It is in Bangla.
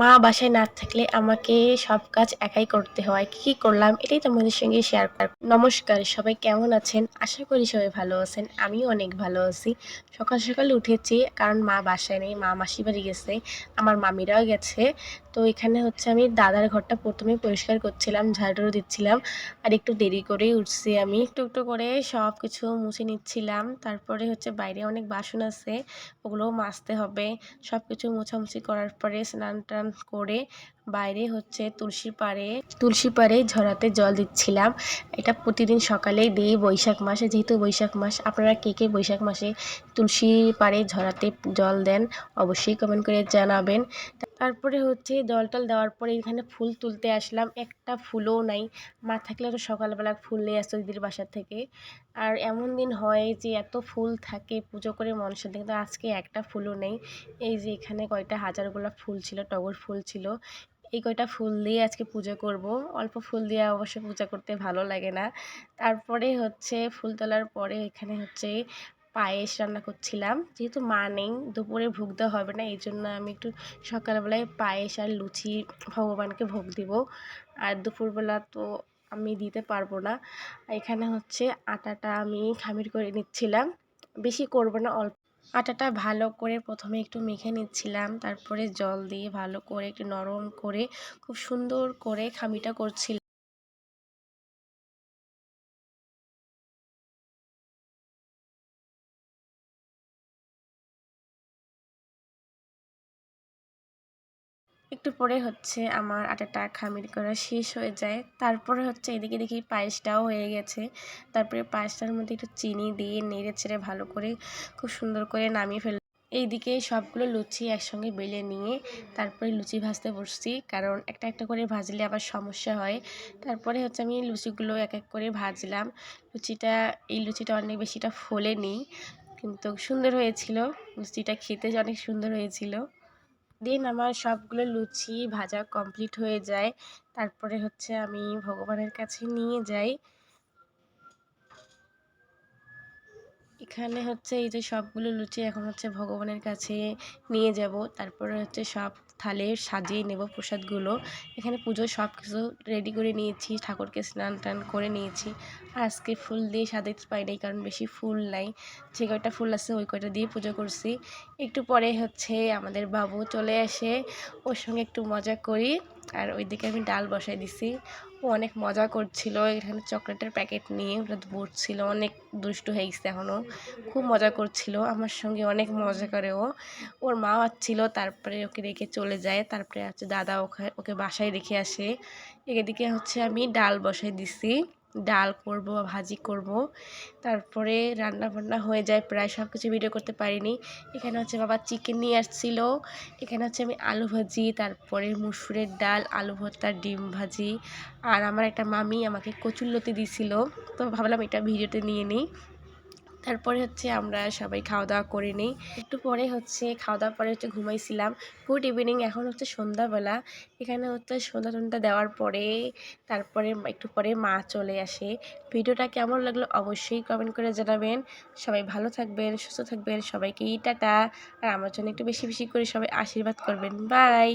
মা বাসায় না থাকলে আমাকে সব কাজ একাই করতে হয়। কি কি করলাম? এটাই তোমাদের সঙ্গে শেয়ার কর নমস্কার, সবাই কেমন আছেন? আশা করি সবাই ভালো আছেন। আমিও অনেক ভালো আছি। সকাল সকাল উঠেছি, কারণ মা বাসায় নেই, মা মাসি বাড়ি গেছে, আমার মামিরাও গেছে। তো এখানে হচ্ছে আমি দাদার ঘরটা প্রথমে পরিষ্কার করছিলাম ঝাড়ু দিচ্ছিলাম, আর একটু দেরি করেই উঠছি আমি। একটু একটু করে সব কিছু মুছে নিচ্ছিলাম। তারপরে হচ্ছে বাইরে অনেক বাসন আছে, ওগুলোও মাজতে হবে। সব কিছু মোছামুছি করার পরে স্নান টান করে বাইরে হচ্ছে তুলসী পাড়ে তুলসী পাড়ে ঝরাতে জল দিচ্ছিলাম। এটা প্রতিদিন সকালেই দিই, বৈশাখ মাসে, যেহেতু বৈশাখ মাস, আপনারা কে কে বৈশাখ মাসে তুলসী পাড়ে ঝরাতে জল দেন, অবশ্যই কমেন্ট করে জানাবেন। তারপরে হচ্ছে জল টল দেওয়ার পরে এখানে ফুল তুলতে আসলাম, একটা ফুলও নাই। মা থাকলে তো সকালবেলা ফুল নিয়ে আসতো দিদির বাসা থেকে। আর এমন দিন হয় যে এত ফুল থাকে, পুজো করে মানুষের কিন্তু আজকে একটা ফুলও নেই। এই যে এখানে কয়টা হাজার গোলাপ ফুল ছিল, টগর ফুল ছিল। এই কয়টা ফুল দিয়ে আজকে পুজো করব। অল্প ফুল দিয়ে অবশ্য পূজা করতে ভালো লাগে না। তারপরে হচ্ছে ফুল তোলার পরে এখানে হচ্ছে পায়েস রান্না করছিলাম। যেহেতু মা নেই, দুপুরে ভোগ দেওয়া হবে না, এই জন্য আমি একটু সকালবেলায় পায়েস আর লুচি ভগবানকে ভোগ দিব। আর দুপুরবেলা তো আমি দিতে পারব না। এখানে হচ্ছে আটাটা আমি খামির করে নিচ্ছিলাম। বেশি করব না, অল্প আটাটা ভালো করে প্রথমে একটু মেখে নিচ্ছিলাম, তারপরে জল দিয়ে ভালো করে একটু নরম করে খুব সুন্দর করে খামিটা করছিলাম। একটু পরে হচ্ছে আমার আটাটা খামির করা শেষ হয়ে যায়। তারপরে হচ্ছে এদিকে দেখি পায়েসটাও হয়ে গেছে। তারপরে পায়েসটার মধ্যে একটু চিনি দিয়ে নেড়ে ছেড়ে ভালো করে খুব সুন্দর করে নামিয়ে ফেল এইদিকে সবগুলো লুচি একসঙ্গে বেলে নিয়ে তারপরে লুচি ভাজতে বসছি। কারণ একটা একটা করে ভাজলে আবার সমস্যা হয়। তারপরে হচ্ছে আমি লুচিগুলো এক এক করে ভাজলাম। লুচিটা, এই লুচিটা অনেক বেশিটা ফোলেনি। কিন্তু সুন্দর হয়েছিল। লুচিটা খেতে অনেক সুন্দর হয়েছিল। দিন আমার সবগুলো লুচি ভাজা কমপ্লিট হয়ে যায়। তারপরে হচ্ছে আমি ভগবানের কাছে নিয়ে যাই। এখানে হচ্ছে এই যে সবগুলো লুচি এখন হচ্ছে ভগবানের কাছে নিয়ে যাব। তারপরে হচ্ছে সব থালে সাজিয়ে নেব প্রসাদগুলো। এখানে পুজোর সব কিছু রেডি করে নিয়েছি, ঠাকুরকে স্নান টান করে নিয়েছি। আজকে ফুল দিয়ে সাজাতে পাইনি কারণ বেশি ফুল নাই। যে কয়টা ফুল আছে ওই কয়টা দিয়ে পুজো করছি। একটু পরে হচ্ছে আমাদের বাবু চলে আসে, ওর সঙ্গে একটু মজা করি। আর ওইদিকে আমি ডাল বসাই দিছি। ও অনেক মজা করছিল। এখানে চকলেটের প্যাকেট নিয়ে ওটা বসছিল অনেক দুষ্টু হয়ে গেছে এখনও খুব মজা করছিল, আমার সঙ্গে অনেক মজা করে ও। ওর মা আসছিল, তারপরে ওকে রেখে চলে যায়। তারপরে হচ্ছে দাদা ওখানে ওকে বাসায় রেখে আসে। এদিকে হচ্ছে আমি ডাল বসাই দিছি। ডাল করব ভাজি করব। তারপরে রান্না বান্না হয়ে যায়, প্রায় সব কিছু ভিডিও করতে পারিনি। এখানে হচ্ছে বাবা চিকেন নিয়ে আসছিল। এখানে হচ্ছে আমি আলু ভাজি, তারপরে মুসুরের ডাল, আলু ভর্তা, ডিম ভাজি। আর আমার একটা মামি আমাকে কচুরলতি দিছিল। তো ভাবলাম এটা ভিডিওতে নিয়ে নিই। তারপরে হচ্ছে আমরা সবাই খাওয়া দাওয়া করে নিই। একটু পরে হচ্ছে খাওয়া দাওয়ার পরে হচ্ছে ঘুমাইছিলাম। গুড ইভিনিং, এখন হচ্ছে সন্ধ্যাবেলা। এখানে হচ্ছে সন্ধ্যা সন্ধ্যা দেওয়ার পরে তারপরে একটু পরে মা চলে আসে। ভিডিওটা কেমন লাগল অবশ্যই কমেন্ট করে জানাবেন। সবাই ভালো থাকবেন, সুস্থ থাকবেন সবাইকে টাটা। আর আমার জন্য একটু বেশি বেশি করে সবাই আশীর্বাদ করবেন। বাই